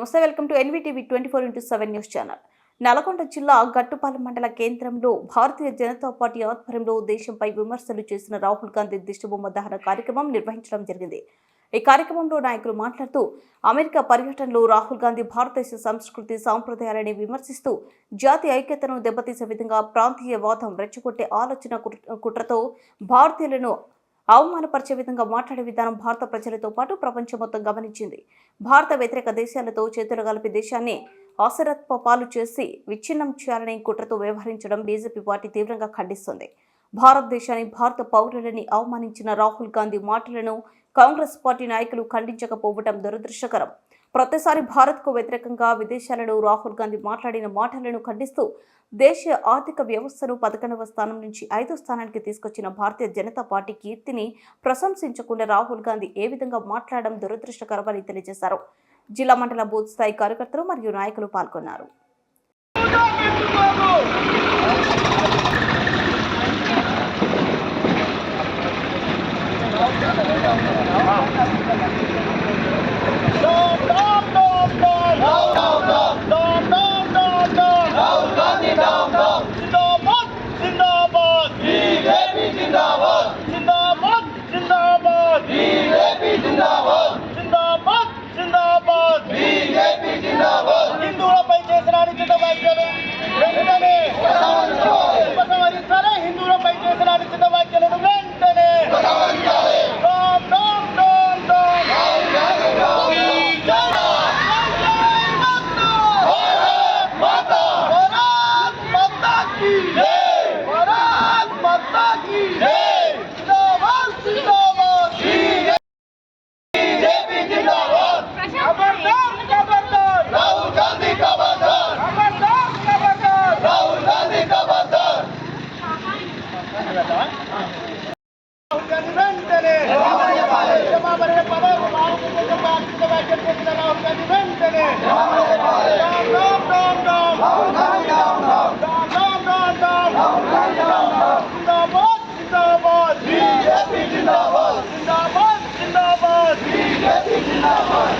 నమస్తే welcome to NVTV twenty four into seven news channel. Nalgonda జిల్లా గట్టుపాలెం మండల కేంద్రంలో భారతీయ జనతా పార్టీ ఆధ్వర్యంలో దేశంపై విమర్శలు చేసిన రాహుల్ గాంధీ దిష్టిబొమ్మ దహన కార్యక్రమం నిర్వహించడం జరిగింది. ఈ కార్యక్రమంలో నాయకులు మాట్లాడుతూ అమెరికా పర్యటనలో రాహుల్ గాంధీ భారతదేశ సంస్కృతి సాంప్రదాయాలని విమర్శిస్తూ జాతి ఐక్యతను దెబ్బతీసే విధంగా ప్రాంతీయవాదం రెచ్చగొట్టే ఆలోచన కుట్రతో భారతీయులను అవమానపరిచే విధంగా మాట్లాడే విధానం భారత ప్రజలతో పాటు ప్రపంచం మొత్తం గమనించింది. భారత వ్యతిరేక దేశాలతో చేతులు కలిపి దేశాన్ని ఆసరత్వ పాలు చేసి విచ్ఛిన్నం చేయాలని కుట్రతో వ్యవహరించడం బీజేపీ పార్టీ తీవ్రంగా ఖండిస్తుంది. భారతదేశాన్ని భారత పౌరులని అవమానించిన రాహుల్ గాంధీ మాటలను కాంగ్రెస్ పార్టీ నాయకులు ఖండించకపోవడం దురదృష్టకరం. ప్రతిసారి భారత్కు వ్యతిరేకంగా విదేశాలలో రాహుల్ గాంధీ మాట్లాడిన మాటలను ఖండిస్తూ దేశ ఆర్థిక వ్యవస్థను పదకొండవ స్థానం నుంచి ఐదో స్థానానికి తీసుకొచ్చిన భారతీయ జనతా పార్టీ కీర్తిని ప్రశంసించకుండా రాహుల్ గాంధీ ఏ విధంగా మాట్లాడడం దురదృష్టకరమని తెలియజేశారు. జిల్లా మండల బూత్ స్థాయి కార్యకర్తలు మరియు నాయకులు పాల్గొన్నారు. చేసిన అనుచిత వ్యాఖ్యలు వెంటనే ఉపసంహరించాలి హిందువులపై చేసిన అనుచిత వ్యాఖ్యలను వెంటనే డోమ్, জিন্দাবাদ